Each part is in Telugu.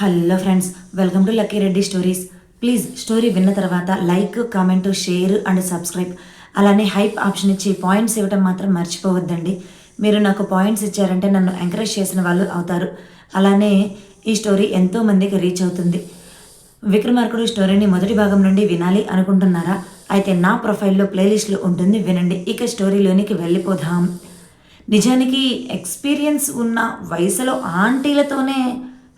Hello friends welcome to Lucky Reddy stories. Please story విన్న తర్వాత like comment share and subscribe. అలానే హైప్ ఆప్షన్ ఇచ్చి పాయింట్స్ ఇవ్వడం మాత్రం మర్చిపోవద్దండి. మీరు నాకు పాయింట్స్ ఇచ్చారంటే నన్ను ఎంకరేజ్ చేసిన వాళ్ళు అవుతారు. అలానే ఈ స్టోరీ ఎంతో మందికి రీచ్ అవుతుంది. విక్రమార్కుడు స్టోరీని మొదటి భాగం నుండి వినాలి అనుకుంటున్నారా? అయితే నా ప్రొఫైల్లో ప్లేలిస్ట్లో ఉంటుంది వినండి. ఇక స్టోరీలోనికి వెళ్ళిపోదాం. నిజానికి ఎక్స్పీరియన్స్ ఉన్న వయసులో ఆంటీలతోనే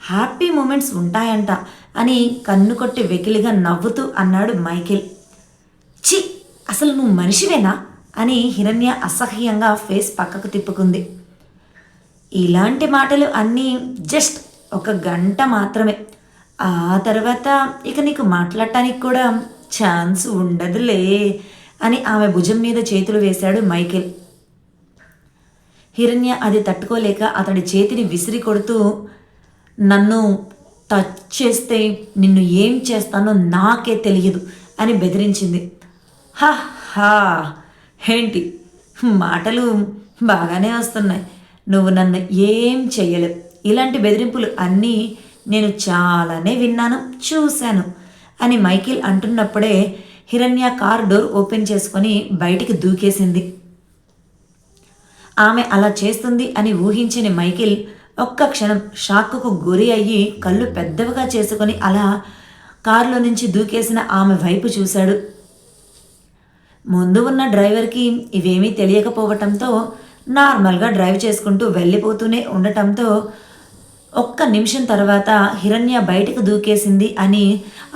హ్యాపీ మూమెంట్స్ ఉంటాయంట అని కన్ను కొట్టి వెకిలిగా నవ్వుతూ అన్నాడు మైకేల్ చి అసలు నువ్వు మనిషివేనా? అని హిరణ్య అసహ్యంగా ఫేస్ పక్కకు తిప్పుకుంది. ఇలాంటి మాటలు అన్నీ జస్ట్ ఒక గంట మాత్రమే. ఆ తర్వాత ఇక నీకు మాట్లాడటానికి కూడా ఛాన్స్ ఉండదులే అని ఆమె భుజం మీద చేతులు వేశాడు మైకేల్ హిరణ్య అది తట్టుకోలేక అతడి చేతిని విసిరి కొడుతూ నన్ను టచ్ చేస్తే నిన్ను ఏం చేస్తానో నాకే తెలియదు అని బెదిరించింది. హా. ఏంటి? మాటలు బాగానే వస్తున్నాయి. నువ్వు నన్ను ఏం చెయ్యలేవు. ఇలాంటి బెదిరింపులు అన్నీ నేను చాలానే విన్నాను చూశాను అని మైకిల్ అంటున్నప్పుడే హిరణ్య కార్ డోర్ ఓపెన్ చేసుకొని బయటికి దూకేసింది. ఆమె అలా చేస్తుంది అని ఊహించిన మైకిల్ ఒక్క క్షణం షాక్కు గురి అయ్యి కళ్ళు పెద్దవిగా చేసుకొని అలా కారులో నుంచి దూకేసిన ఆమె వైపు చూశాడు. ముందు ఉన్న డ్రైవర్కి ఇవేమీ తెలియకపోవటంతో నార్మల్గా డ్రైవ్ చేసుకుంటూ వెళ్ళిపోతూనే ఉండటంతో ఒక్క నిమిషం తర్వాత హిరణ్య బయటకు దూకేసింది అని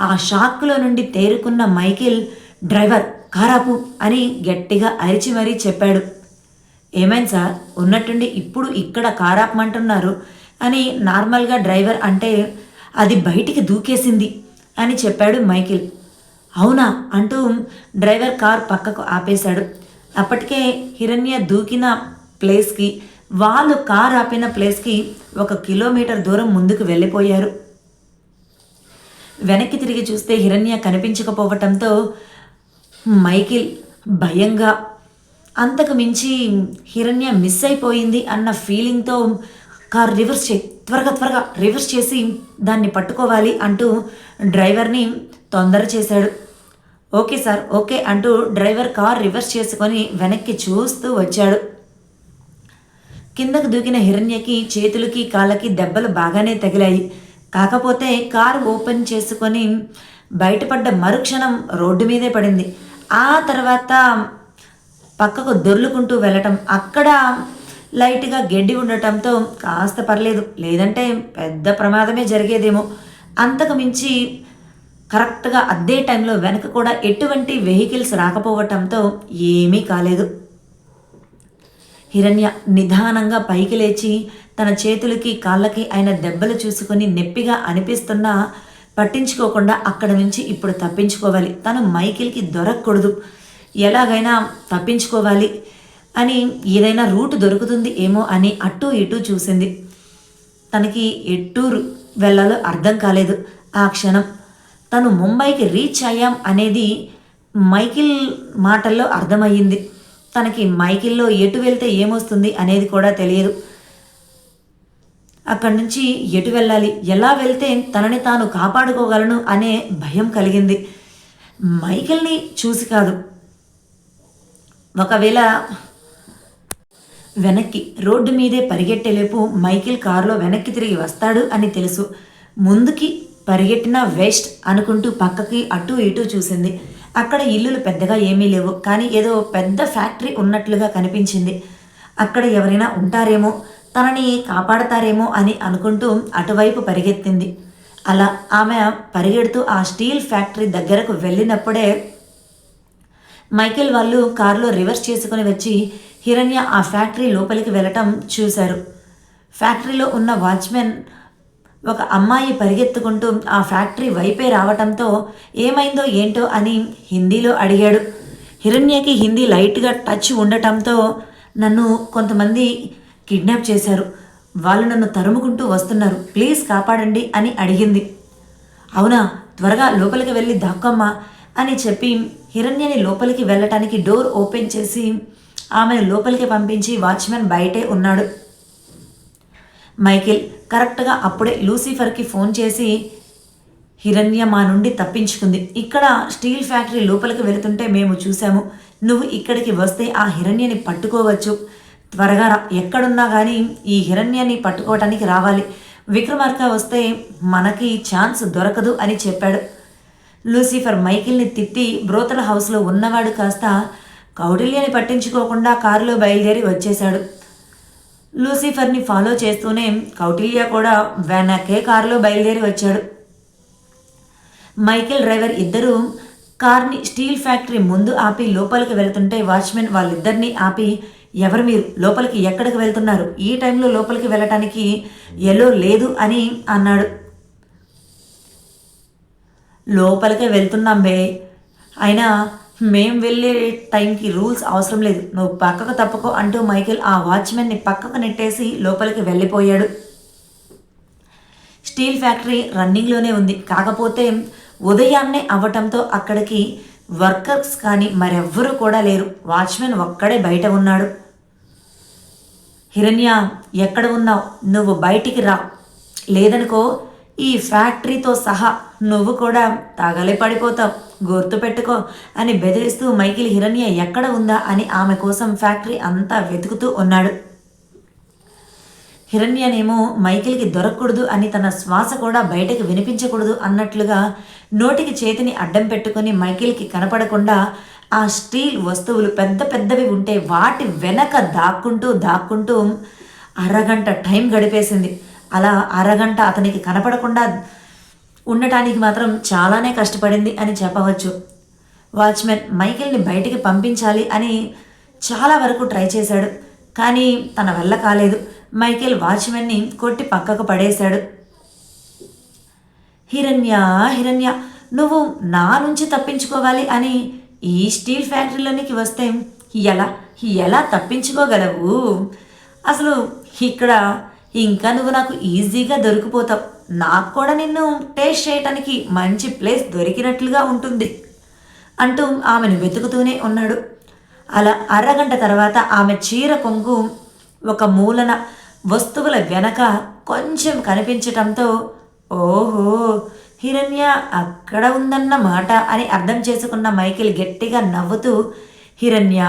ఆ షాక్లో నుండి తేరుకున్న మైకిల్ డ్రైవర్ కారాపు అని గట్టిగా అరిచి మరీ చెప్పాడు. ఏమైంది సార్? ఉన్నట్టుండి ఇప్పుడు ఇక్కడ కారాపమంటున్నారు అని నార్మల్గా డ్రైవర్ అంటే అది బయటికి దూకేసింది అని చెప్పాడు మైకిల్. అవునా అంటూ డ్రైవర్ కార్ పక్కకు ఆపేశాడు. అప్పటికే హిరణ్య దూకిన ప్లేస్కి వాళ్ళు కార్ ఆపిన ప్లేస్కి ఒక కిలోమీటర్ దూరం ముందుకు వెళ్ళిపోయారు. వెనక్కి తిరిగి చూస్తే హిరణ్య కనిపించకపోవటంతో మైకిల్ భయంగా అంతకు మించి హిరణ్య మిస్ అయిపోయింది అన్న ఫీలింగ్తో కార్ రివర్స్ చే త్వరగా త్వరగా రివర్స్ చేసి దాన్ని పట్టుకోవాలి అంటూ డ్రైవర్ని తొందర చేశాడు. ఓకే సార్ ఓకే అంటూ డ్రైవర్ కార్ రివర్స్ చేసుకొని వెనక్కి చూస్తూ వచ్చాడు. కిందకు దూకిన హిరణ్యకి చేతులకి కాళ్ళకి దెబ్బలు బాగానే తగిలాయి. కాకపోతే కారు ఓపెన్ చేసుకొని బయటపడ్డ మరుక్షణం రోడ్డు మీదే పడింది. ఆ తర్వాత పక్కకు దొర్లుకుంటూ వెళ్ళటం అక్కడ లైట్గా గడ్డి ఉండటంతో కాస్త పర్లేదు. లేదంటే పెద్ద ప్రమాదమే జరిగేదేమో. అంతకు మించి కరెక్ట్గా అదే టైంలో వెనక కూడా ఎటువంటి వెహికల్స్ రాకపోవటంతో ఏమీ కాలేదు. హిరణ్య నిదానంగా పైకి లేచి తన చేతులకి కాళ్ళకి ఆయన దెబ్బలు చూసుకొని నెప్పిగా అనిపిస్తున్నా పట్టించుకోకుండా అక్కడ నుంచి ఇప్పుడు తప్పించుకోవాలి. తను మైకిల్కి దొరకకూడదు. ఎలాగైనా తప్పించుకోవాలి అని ఏదైనా రూట్ దొరుకుతుంది ఏమో అని అటు ఇటు చూసింది. తనకి ఎట్టూరు వెళ్ళాలో అర్థం కాలేదు. ఆ క్షణం తను ముంబైకి రీచ్ అయ్యాం అనేది మైకిల్ మాటల్లో అర్థమయ్యింది. తనకి మైకిల్లో ఎటు వెళ్తే ఏమొస్తుంది అనేది కూడా తెలియదు. అక్కడి నుంచి ఎటు వెళ్ళాలి ఎలా వెళ్తే తనని తాను కాపాడుకోగలను అనే భయం కలిగింది. మైకిల్ని చూసి కాదు ఒకవేళ వెనక్కి రోడ్డు మీదే పరిగెట్టేలేపు మైకిల్ కారులో వెనక్కి తిరిగి వస్తాడు అని తెలుసు. ముందుకి పరిగెట్టిన వేస్ట్ అనుకుంటూ పక్కకి అటు ఇటు చూసింది. అక్కడ ఇల్లులు పెద్దగా ఏమీ లేవు కానీ ఏదో పెద్ద ఫ్యాక్టరీ ఉన్నట్లుగా కనిపించింది. అక్కడ ఎవరైనా ఉంటారేమో తనని కాపాడతారేమో అని అనుకుంటూ అటువైపు పరిగెత్తింది. అలా ఆమె పరిగెడుతూ ఆ స్టీల్ ఫ్యాక్టరీ దగ్గరకు వెళ్ళినప్పుడే మైకేల్ వాళ్ళు కారులో రివర్స్ చేసుకుని వచ్చి హిరణ్య ఆ ఫ్యాక్టరీ లోపలికి వెళ్ళటం చూశారు. ఫ్యాక్టరీలో ఉన్న వాచ్మెన్ ఒక అమ్మాయి పరిగెత్తుకుంటూ ఆ ఫ్యాక్టరీ వైపే రావటంతో ఏమైందో ఏంటో అని హిందీలో అడిగాడు. హిరణ్యకి హిందీ లైట్గా టచ్ ఉండటంతో నన్ను కొంతమంది కిడ్నాప్ చేశారు. వాళ్ళు నన్ను తరుముకుంటూ వస్తున్నారు. ప్లీజ్ కాపాడండి అని అడిగింది. అవునా? త్వరగా లోపలికి వెళ్ళి దాక్కమ్మా. అని చెప్పి హిరణ్యని లోపలికి వెళ్ళటానికి డోర్ ఓపెన్ చేసి ఆమెను లోపలికి పంపించి వాచ్మెన్ బయటే ఉన్నాడు. మైకిల్ కరెక్ట్గా అప్పుడే లూసిఫర్కి ఫోన్ చేసి హిరణ్య మా నుండి తప్పించుకుంది. ఇక్కడ స్టీల్ ఫ్యాక్టరీ లోపలికి వెళుతుంటే మేము చూసాము నువ్వు ఇక్కడికి వస్తే ఆ హిరణ్యని పట్టుకోవచ్చు. త్వరగా రా. ఎక్కడున్నా కానీ ఈ హిరణ్యాన్ని పట్టుకోవటానికి రావాలి. విక్రమార్క వస్తే మనకి ఛాన్స్ దొరకదు అని చెప్పాడు. లూసిఫర్ మైకిల్ని తిట్టి బ్రోతల హౌస్లో ఉన్నవాడు కాస్త కౌటిల్యని పట్టించుకోకుండా కారులో బయలుదేరి వచ్చేశాడు. లూసిఫర్ని ఫాలో చేస్తూనే కౌటిల్య కూడా వెనకే కారులో బయలుదేరి వచ్చాడు. మైకేల్ డ్రైవర్ ఇద్దరూ కార్ని స్టీల్ ఫ్యాక్టరీ ముందు ఆపి లోపలికి వెళ్తుంటే వాచ్మెన్ వాళ్ళిద్దరినీ ఆపి ఎవరు మీరు? లోపలికి ఎక్కడికి వెళ్తున్నారు? ఈ టైంలో లోపలికి వెళ్ళటానికి ఎలో లేదు అని అన్నాడు. లోపలికే వెళ్తున్నాం బే. అయినా మేం వెళ్ళే టైంకి రూల్స్ అవసరం లేదు. నువ్వు పక్కకు తప్పుకో అంటూ మైకేల్ ఆ వాచ్మెన్ని పక్కకు నెట్టేసి లోపలికి వెళ్ళిపోయాడు. స్టీల్ ఫ్యాక్టరీ రన్నింగ్లోనే ఉంది. కాకపోతే ఉదయాన్నే అవ్వటంతో అక్కడికి వర్కర్స్ కానీ మరెవ్వరూ కూడా లేరు. వాచ్మెన్ ఒక్కడే బయట ఉన్నాడు. హిరణ్య ఎక్కడ ఉన్నావు? నువ్వు బయటికి రా. లేదనుకో ఈ ఫ్యాక్టరీతో సహా నువ్వు కూడా తగలే పడిపోతావు. గుర్తుపెట్టుకో అని బెదిరిస్తూ మైకిల్ హిరణ్య ఎక్కడ ఉందా అని ఆమె కోసం ఫ్యాక్టరీ అంతా వెతుకుతూ ఉన్నాడు. హిరణ్యనేమో మైకిల్కి దొరకకూడదు అని తన శ్వాస కూడా బయటకు వినిపించకూడదు అన్నట్లుగా నోటికి చేతిని అడ్డం పెట్టుకొని మైకిల్కి కనపడకుండా ఆ స్టీల్ వస్తువులు పెద్ద పెద్దవి ఉంటే వాటి వెనక దాక్కుంటూ దాక్కుంటూ అరగంట టైం గడిపేసింది. అలా అరగంట అతనికి కనపడకుండా ఉండటానికి మాత్రం చాలానే కష్టపడింది అని చెప్పవచ్చు. వాచ్మెన్ మైకిల్ని బయటికి పంపించాలి అని చాలా వరకు ట్రై చేశాడు. కానీ తన వల్ల కాలేదు. మైకేల్ వాచ్మెన్ని కొట్టి పక్కకు పడేశాడు. హిరణ్య హిరణ్య నువ్వు నా నుంచి తప్పించుకోవాలి అని ఈ స్టీల్ ఫ్యాక్టరీలోనికి వస్తే ఎలా ఎలా తప్పించుకోగలవు? అసలు ఇక్కడ ఇంకా నువ్వు నాకు ఈజీగా దొరికిపోతావు. నాకు కూడా నిన్ను టేస్ట్ చేయటానికి మంచి ప్లేస్ దొరికినట్లుగా ఉంటుంది అంటూ ఆమెను వెతుకుతూనే ఉన్నాడు. అలా అరగంట తర్వాత ఆమె చీర కొంగు ఒక మూలన వస్తువుల వెనక కొంచెం కనిపించటంతో ఓహో హిరణ్య అక్కడ ఉందన్న మాట అని అర్థం చేసుకున్న మైకిల్ గట్టిగా నవ్వుతూ హిరణ్య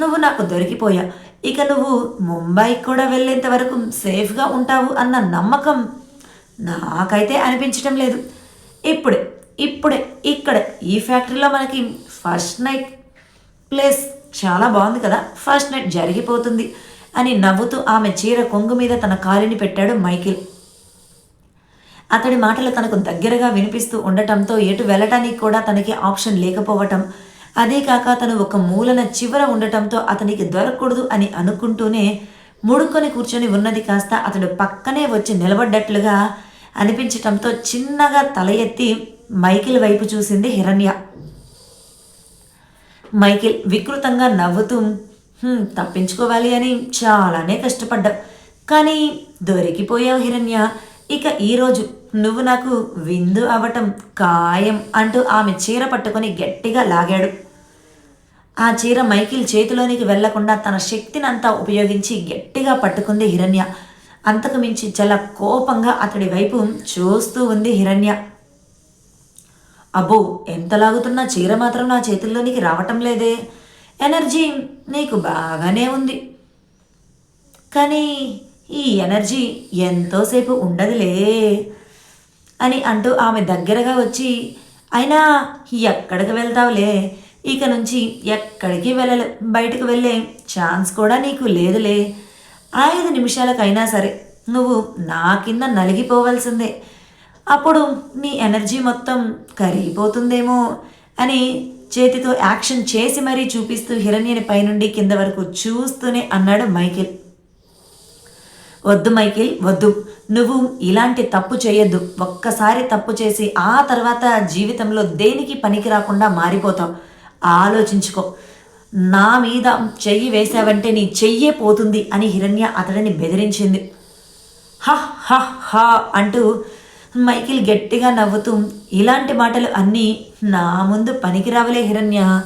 నువ్వు నాకు దొరికిపోయా. ఇక నువ్వు ముంబైకి కూడా వెళ్ళేంత వరకు సేఫ్గా ఉంటావు అన్న నమ్మకం నాకైతే అనిపించటం లేదు. ఇప్పుడే ఇప్పుడే ఇక్కడే. ఈ ఫ్యాక్టరీలో మనకి ఫస్ట్ నైట్ ప్లేస్ చాలా బాగుంది కదా. ఫస్ట్ నైట్ జరిగిపోతుంది అని నవ్వుతూ ఆమె చీర కొంగు మీద తన కాలిని పెట్టాడు మైకిల్. అతడి మాటలు తనకు దగ్గరగా వినిపిస్తూ ఉండటంతో ఎటు వెళ్ళటానికి కూడా తనకి ఆప్షన్ లేకపోవటం అదే కాక తను ఒక మూలన చివర ఉండటంతో అతనికి దొరకకూడదు అని అనుకుంటూనే ముడుకొని కూర్చొని ఉన్నది కాస్త అతడు పక్కనే వచ్చి నిలబడ్డట్లుగా అనిపించటంతో చిన్నగా తల ఎత్తి మైకిల్ వైపు చూసింది హిరణ్య. మైకిల్ వికృతంగా నవ్వుతూ తప్పించుకోవాలి అని చాలానే కష్టపడ్డావు. కానీ దొరికిపోయావు హిరణ్య. ఇక ఈరోజు నువ్వు నాకు విందు అవటం ఖాయం అంటూ ఆమె చీర పట్టుకొని గట్టిగా లాగాడు. ఆ చీర మైకిల్ చేతిలోనికి వెళ్ళకుండా తన శక్తినంతా ఉపయోగించి గట్టిగా పట్టుకుంది హిరణ్య. అంతకు మించి చాలా కోపంగా అతడి వైపు చూస్తూ ఉంది హిరణ్య. అబ్బో ఎంత లాగుతున్నా చీర మాత్రం నా చేతుల్లోనికి రావటం లేదే. ఎనర్జీ నీకు బాగానే ఉంది. కానీ ఈ ఎనర్జీ ఎంతోసేపు ఉండదులే అని అంటూ ఆమె దగ్గరగా వచ్చి అయినా ఎక్కడికి వెళ్తావులే? ఇక నుంచి ఎక్కడికి వెళ్ళలే. బయటకు వెళ్ళే ఛాన్స్ కూడా నీకు లేదులే. ఐదు నిమిషాలకైనా సరే నువ్వు నా కింద నలిగిపోవాల్సిందే. అప్పుడు నీ ఎనర్జీ మొత్తం కరిగిపోతుందేమో అని చేతితో యాక్షన్ చేసి మరీ చూపిస్తూ హిరణ్యని పైనుండి కింద వరకు చూస్తూనే అన్నాడు మైకిల్. వద్దు మైకిల్ వద్దు. నువ్వు ఇలాంటి తప్పు చేయొద్దు. ఒక్కసారి తప్పు చేసి ఆ తర్వాత జీవితంలో దేనికి పనికి రాకుండా మారిపోతావు? ఆలోచించుకో. నా మీద చెయ్యి వేశావంటే నీ చెయ్యే పోతుంది అని హిరణ్య అతడిని బెదిరించింది. హ హ హ అంటూ మైకిల్ గట్టిగా నవ్వుతూ ఇలాంటి మాటలు అన్నీ నా ముందు పనికిరావులే హిరణ్య.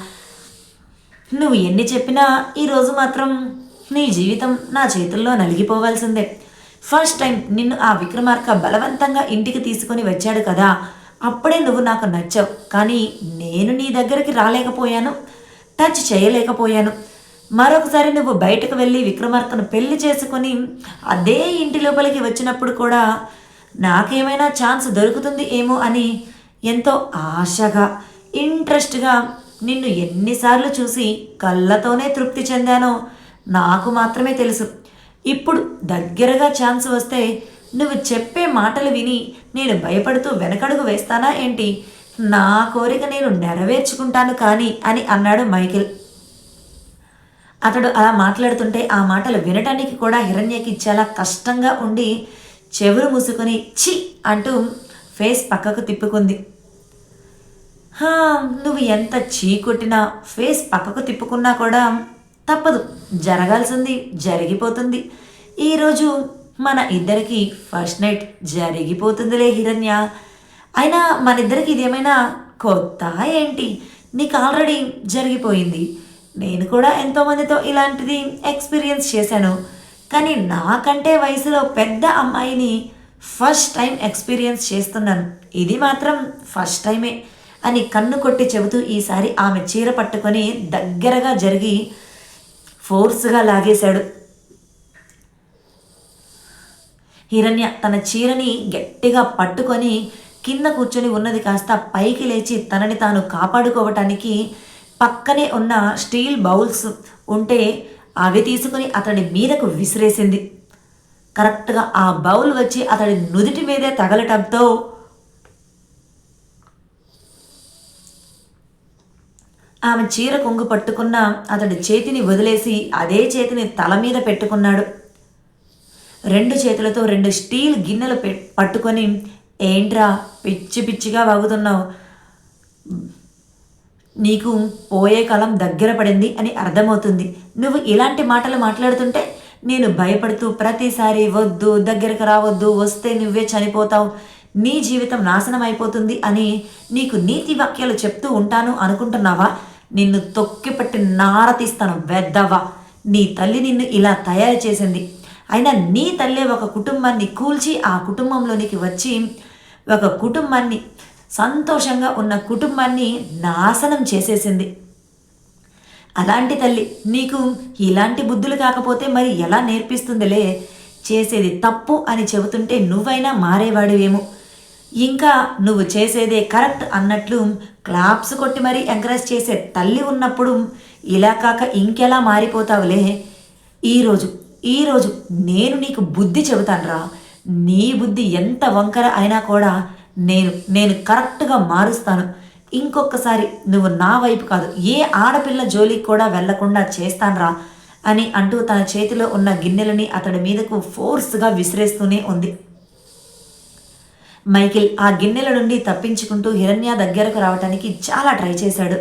నువ్వు ఎన్ని చెప్పినా ఈరోజు మాత్రం నీ జీవితం నా చేతుల్లో నలిగిపోవాల్సిందే. ఫస్ట్ టైం నిన్ను ఆ విక్రమార్క బలవంతంగా ఇంటికి తీసుకొని వచ్చాడు కదా. అప్పుడే నువ్వు నాకు నచ్చావు. కానీ నేను నీ దగ్గరికి రాలేకపోయాను. టచ్ చేయలేకపోయాను. మరొకసారి నువ్వు బయటకు వెళ్ళి విక్రమార్కను పెళ్ళి చేసుకొని అదే ఇంటి లోపలికి వచ్చినప్పుడు కూడా నాకేమైనా ఛాన్స్ దొరుకుతుంది ఏమో అని ఎంతో ఆశగా ఇంట్రెస్ట్గా నిన్ను ఎన్నిసార్లు చూసి కళ్ళతోనే తృప్తి చెందానో నాకు మాత్రమే తెలుసు. ఇప్పుడు దగ్గరగా ఛాన్స్ వస్తే నువ్వు చెప్పే మాటలు విని నేను భయపడుతూ వెనకడుగు వేస్తానా ఏంటి? నా కోరిక నేను నెరవేర్చుకుంటాను కానీ అని అన్నాడు మైకిల్. అతడు అలా మాట్లాడుతుంటే ఆ మాటలు వినటానికి కూడా హిరణ్యకి చాలా కష్టంగా ఉండి చెవులు మూసుకొని చి అంటూ ఫేస్ పక్కకు తిప్పుకుంది. హా, నువ్వు ఎంత చీ కొట్టినా ఫేస్ పక్కకు తిప్పుకున్నా కూడా తప్పదు. జరగాల్సింది జరిగిపోతుంది. ఈరోజు మన ఇద్దరికి ఫస్ట్ నైట్ జరిగిపోతుందిలే హిరణ్య. అయినా మన ఇద్దరికి ఇదేమైనా కొత్త ఏంటి? నీకు ఆల్రెడీ జరిగిపోయింది. నేను కూడా ఎంతోమందితో ఇలాంటిది ఎక్స్పీరియన్స్ చేశాను. కానీ నాకంటే వయసులో పెద్ద అమ్మాయిని ఫస్ట్ టైం ఎక్స్పీరియన్స్ చేస్తున్నాను. ఇది మాత్రం ఫస్ట్ టైమే అని కన్ను కొట్టి చెబుతూ ఈసారి ఆమె చీర పట్టుకొని దగ్గరగా జరిగి ఫోర్స్గా లాగేశాడు. హిరణ్య తన చీరని గట్టిగా పట్టుకొని కింద కూర్చొని ఉన్నది కాస్త పైకి లేచి తనని తాను కాపాడుకోవటానికి పక్కనే ఉన్న స్టీల్ బౌల్స్ ఉంటే అవి తీసుకుని అతడి మీదకు విసిరేసింది. కరెక్ట్గా ఆ బౌల్ వచ్చి అతడి నుదిటి మీదే తగలటంతో ఆమె చీర కొంగు పట్టుకున్న అతడి చేతిని వదిలేసి అదే చేతిని తల మీద పెట్టుకున్నాడు. రెండు చేతులతో రెండు స్టీల్ గిన్నెలు పె పట్టుకొని ఏంట్రా పిచ్చి పిచ్చిగా వాగుతున్నావు? నీకు పోయే కాలం దగ్గర పడింది అని అర్థమవుతుంది. నువ్వు ఇలాంటి మాటలు మాట్లాడుతుంటే నేను భయపడుతూ ప్రతిసారి వద్దు దగ్గరకు రావద్దు వస్తే నువ్వే చనిపోతావు. నీ జీవితం నాశనం అయిపోతుంది అని నీకు నీతి వాక్యాలు చెప్తూ ఉంటాను అనుకుంటున్నావా? నిన్ను తొక్కిపట్టి నార తీస్తాను వెద్దవా నీ తల్లి నిన్ను ఇలా తయారు చేసింది. అయినా నీ తల్లే ఒక కుటుంబాన్ని కూల్చి ఆ కుటుంబంలోనికి వచ్చి ఒక కుటుంబాన్ని సంతోషంగా ఉన్న కుటుంబాన్ని నాశనం చేసేసింది. అలాంటి తల్లి నీకు ఇలాంటి బుద్ధులు కాకపోతే మరి ఎలా నేర్పిస్తుందిలే? చేసేది తప్పు అని చెబుతుంటే నువ్వైనా మారేవాడివేమో. ఇంకా నువ్వు చేసేదే కరెక్ట్ అన్నట్లు క్లాప్స్ కొట్టి మరీ ఎంకరేజ్ చేసే తల్లి ఉన్నప్పుడు ఇలా కాక ఇంకెలా మారిపోతావులే? ఈరోజు ఈరోజు నేను నీకు బుద్ధి చెబుతానురా. నీ బుద్ధి ఎంత వంకర అయినా కూడా నేను నేను కరెక్ట్గా మారుస్తాను. ఇంకొకసారి నువ్వు నా వైపు కాదు ఏ ఆడపిల్ల జోలికి కూడా వెళ్ళకుండా చేస్తానురా అని అంటూ తన చేతిలో ఉన్న గిన్నెలని అతడి మీదకు ఫోర్స్గా విసిరేస్తూనే ఉంది. మైకిల్ ఆ గిన్నెల నుండి తప్పించుకుంటూ హిరణ్య దగ్గరకు రావటానికి చాలా ట్రై చేశాడు.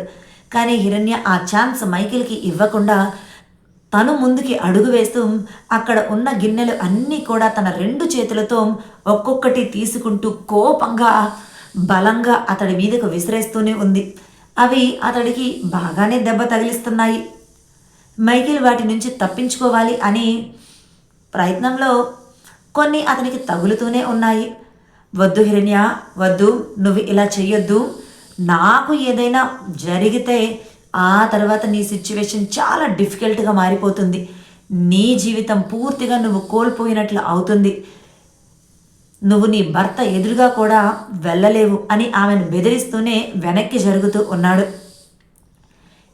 కానీ హిరణ్య ఆ ఛాన్స్ మైకిల్కి ఇవ్వకుండా తను ముందుకి అడుగు వేస్తూ అక్కడ ఉన్న గిన్నెలు అన్నీ కూడా తన రెండు చేతులతో ఒక్కొక్కటి తీసుకుంటూ కోపంగా బలంగా అతడి మీదకు విసిరేస్తూనే ఉంది. అవి అతడికి బాగానే దెబ్బ తగిలిస్తున్నాయి. మైకిల్ వాటి నుంచి తప్పించుకోవాలి అని ప్రయత్నంలో కొన్ని అతనికి తగులుతూనే ఉన్నాయి. వద్దు హిరణ్య వద్దు నువ్వు ఇలా చెయ్యొద్దు. నాకు ఏదైనా జరిగితే ఆ తర్వాత నీ సిచ్యువేషన్ చాలా డిఫికల్ట్గా మారిపోతుంది. నీ జీవితం పూర్తిగా నువ్వు కోల్పోయినట్లు అవుతుంది. నువ్వు నీ భర్త ఎదురుగా కూడా వెళ్ళలేవు అని ఆమెను బెదిరిస్తూనే వెనక్కి జరుగుతూ ఉన్నాడు.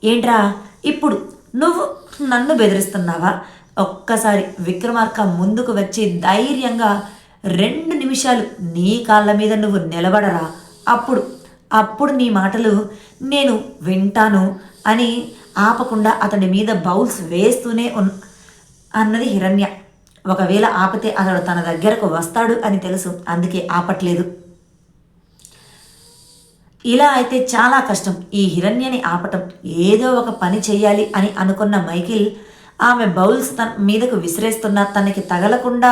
ఏంట్రా ఇప్పుడు నువ్వు నన్ను బెదిరిస్తున్నావా? ఒక్కసారి విక్రమార్క ముందుకు వచ్చి ధైర్యంగా రెండు నిమిషాలు నీ కాళ్ళ మీద నువ్వు నిలబడరా. అప్పుడు అప్పుడు నీ మాటలు నేను వింటాను. అని ఆపకుండా అతడి మీద బౌల్స్ వేస్తూనే ఉన్ అన్నది హిరణ్య. ఒకవేళ ఆపితే అతడు తన దగ్గరకు వస్తాడు అని తెలుసు అందుకే ఆపట్లేదు. ఇలా అయితే చాలా కష్టం. ఈ హిరణ్యని ఆపటం ఏదో ఒక పని చేయాలి అని అనుకున్న మైకిల్ ఆమె బౌల్స్ తన మీదకు విసిరేస్తున్నా తనకి తగలకుండా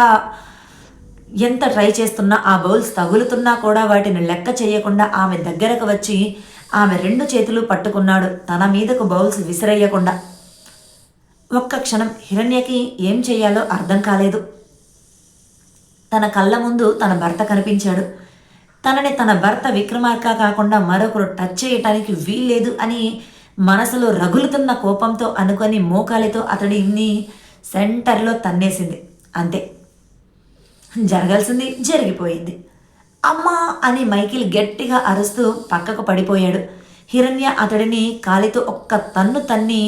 ఎంత ట్రై చేస్తున్నా ఆ బౌల్స్ తగులుతున్నా కూడా వాటిని లెక్క చేయకుండా ఆమె దగ్గరకు వచ్చి ఆమె రెండు చేతులు పట్టుకున్నాడు. తన మీదకు బౌల్స్ విసిరేయకుండా ఒక్క క్షణం హిరణ్యకి ఏం చేయాలో అర్థం కాలేదు. తన కళ్ళ ముందు తన భర్త కనిపించాడు. తనని తన భర్త విక్రమార్క కాకుండా మరొకరు టచ్ చేయటానికి వీల్లేదు అని మనసులో రగులుతున్న కోపంతో అనుకొని మోకాలితో అతడిని సెంటర్లో తన్నేసింది. అంతే. జరగాల్సింది జరిగిపోయింది. అమ్మా అని మైకిల్ గట్టిగా అరుస్తూ పక్కకు పడిపోయాడు. హిరణ్య అతడిని కాలితో ఒక్క తన్ను తన్ని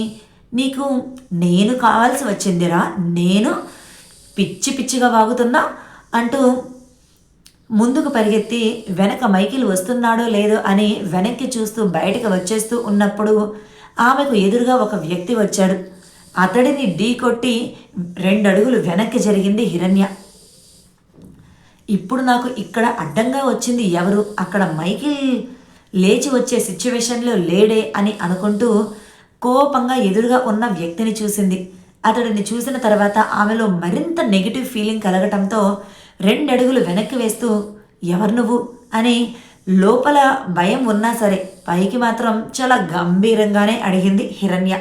నీకు నేను కావాల్సి వచ్చిందిరా నేను పిచ్చి పిచ్చిగా వాగుతున్నా అంటూ ముందుకు పరిగెత్తి వెనక మైకిల్ వస్తున్నాడో లేదో అని వెనక్కి చూస్తూ బయటకు వచ్చేస్తూ ఉన్నప్పుడు ఆమెకు ఎదురుగా ఒక వ్యక్తి వచ్చాడు. అతడిని ఢీ కొట్టి రెండు అడుగులు వెనక్కి జరిగింది హిరణ్య. ఇప్పుడు నాకు ఇక్కడ అడ్డంగా వచ్చింది ఎవరు? అక్కడ మైకిల్ లేచి వచ్చే సిచ్యువేషన్లో లేడే అని అనుకుంటూ కోపంగా ఎదురుగా ఉన్న వ్యక్తిని చూసింది. అతడిని చూసిన తర్వాత ఆమెలో మరింత నెగిటివ్ ఫీలింగ్ కలగటంతో రెండడుగులు వెనక్కి వేస్తూ ఎవరు నువ్వు? అని లోపల భయం ఉన్నా సరే పైకి మాత్రం చాలా గంభీరంగానే అడిగింది హిరణ్య.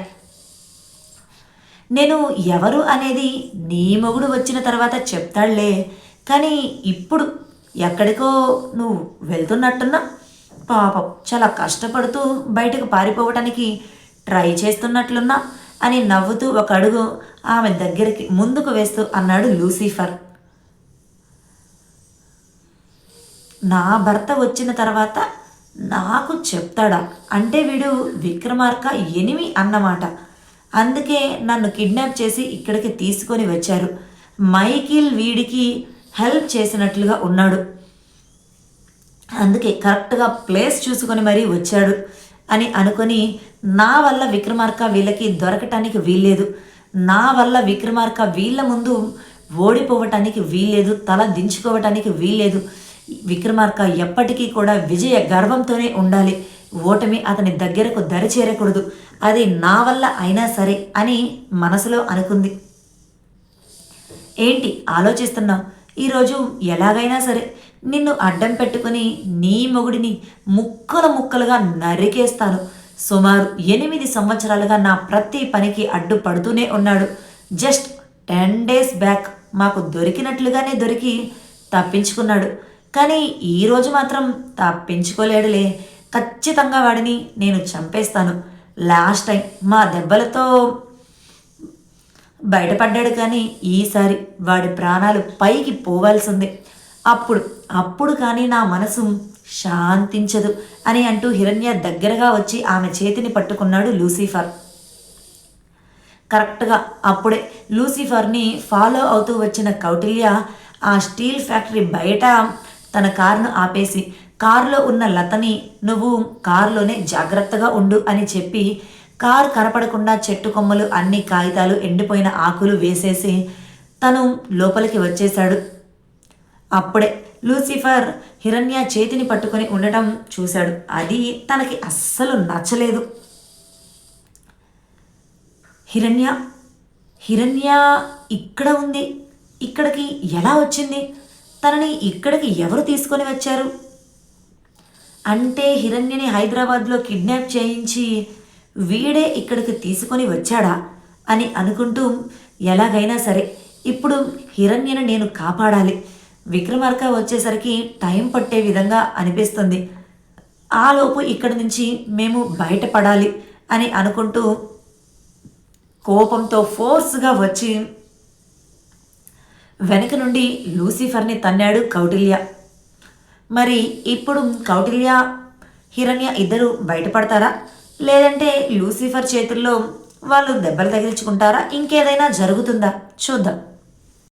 నేను ఎవరు అనేది నీ మొగుడు వచ్చిన తర్వాత చెప్తాడులే కానీ ఇప్పుడు ఎక్కడికో నువ్వు వెళ్తున్నట్టున్నా పాపం చాలా కష్టపడుతూ బయటకు పారిపోవటానికి ట్రై చేస్తున్నట్లున్నా అని నవ్వుతూ ఒక అడుగు ఆమె దగ్గరికి ముందుకు వేస్తూ అన్నాడు లూసిఫర్. నా భర్త వచ్చిన తర్వాత నాకు చెప్తాడా? అంటే వీడు విక్రమార్క ఎనిమి అన్నమాట. అందుకే నన్ను కిడ్నాప్ చేసి ఇక్కడికి తీసుకొని వచ్చారు. మైకిల్ వీడికి హెల్ప్ చేసినట్లుగా ఉన్నాడు. అందుకే కరెక్ట్గా ప్లేస్ చూసుకొని మరీ వచ్చాడు అని అనుకొని నా వల్ల విక్రమార్క వీళ్ళకి దొరకటానికి వీల్లేదు. నా వల్ల విక్రమార్క వీళ్ళ ముందు ఓడిపోవటానికి వీల్లేదు తల దించుకోవటానికి వీల్లేదు. విక్రమార్క ఎప్పటికీ కూడా విజయ గర్వంతోనే ఉండాలి. ఓటమి అతని దగ్గరకు దరి చేరకూడదు అది నా వల్ల అయినా సరే అని మనసులో అనుకుంది. ఏంటి ఆలోచిస్తున్నావు? ఈరోజు ఎలాగైనా సరే నిన్ను అడ్డం పెట్టుకుని నీ మొగుడిని ముక్కలు ముక్కలుగా నరికేస్తాను. సుమారు ఎనిమిది సంవత్సరాలుగా నా ప్రతి పనికి అడ్డు పడుతూనే ఉన్నాడు. జస్ట్ టెన్ డేస్ బ్యాక్ మాకు దొరికినట్లుగానే దొరికి తప్పించుకున్నాడు. కానీ ఈరోజు మాత్రం తప్పించుకోలేడులే. ఖచ్చితంగా వాడిని నేను చంపేస్తాను. లాస్ట్ టైం మా దెబ్బలతో బయటపడ్డాడు కానీ ఈసారి వాడి ప్రాణాలు పైకి పోవాల్సిందే. అప్పుడు అప్పుడు కానీ నా మనసు శాంతించదు అని అంటూ హిరణ్య దగ్గరగా వచ్చి ఆమె చేతిని పట్టుకున్నాడు లూసిఫర్. కరెక్ట్గా అప్పుడే లూసిఫర్ని ఫాలో అవుతూ వచ్చిన కౌటిల్య ఆ స్టీల్ ఫ్యాక్టరీ బయట తన కారును ఆపేసి కారులో ఉన్న లతని నువ్వు కారులోనే జాగ్రత్తగా ఉండు అని చెప్పి కారు కనపడకుండా చెట్టు కొమ్మలు అన్ని కాగితాలు ఎండిపోయిన ఆకులు వేసేసి తను లోపలికి వచ్చేశాడు. అప్పుడే లూసిఫర్ హిరణ్య చేతిని పట్టుకొని ఉండటం చూశాడు. అది తనకి అస్సలు నచ్చలేదు. హిరణ్య హిరణ్య ఇక్కడ ఉంది. ఇక్కడికి ఎలా వచ్చింది? తనని ఇక్కడికి ఎవరు తీసుకొని వచ్చారు? అంటే హిరణ్యని హైదరాబాద్లో కిడ్నాప్ చేయించి వీడే ఇక్కడికి తీసుకొని వచ్చాడా అని అనుకుంటూ ఎలాగైనా సరే ఇప్పుడు హిరణ్యను నేను కాపాడాలి. విక్రమార్క వచ్చేసరికి టైం పట్టే విధంగా అనిపిస్తుంది. ఆలోపు ఇక్కడి నుంచి మేము బయటపడాలి అని అనుకుంటూ కోపంతో ఫోర్స్గా వచ్చి వెనక నుండి లూసిఫర్ని తన్నాడు కౌటిల్య. మరి ఇప్పుడు కౌటిల్య హిరణ్య ఇద్దరు బయటపడతారా? లేదంటే లూసిఫర్ చేతుల్లో వాళ్ళు దెబ్బలు తగిలించుకుంటారా? ఇంకేదైనా జరుగుతుందా? చూద్దాం.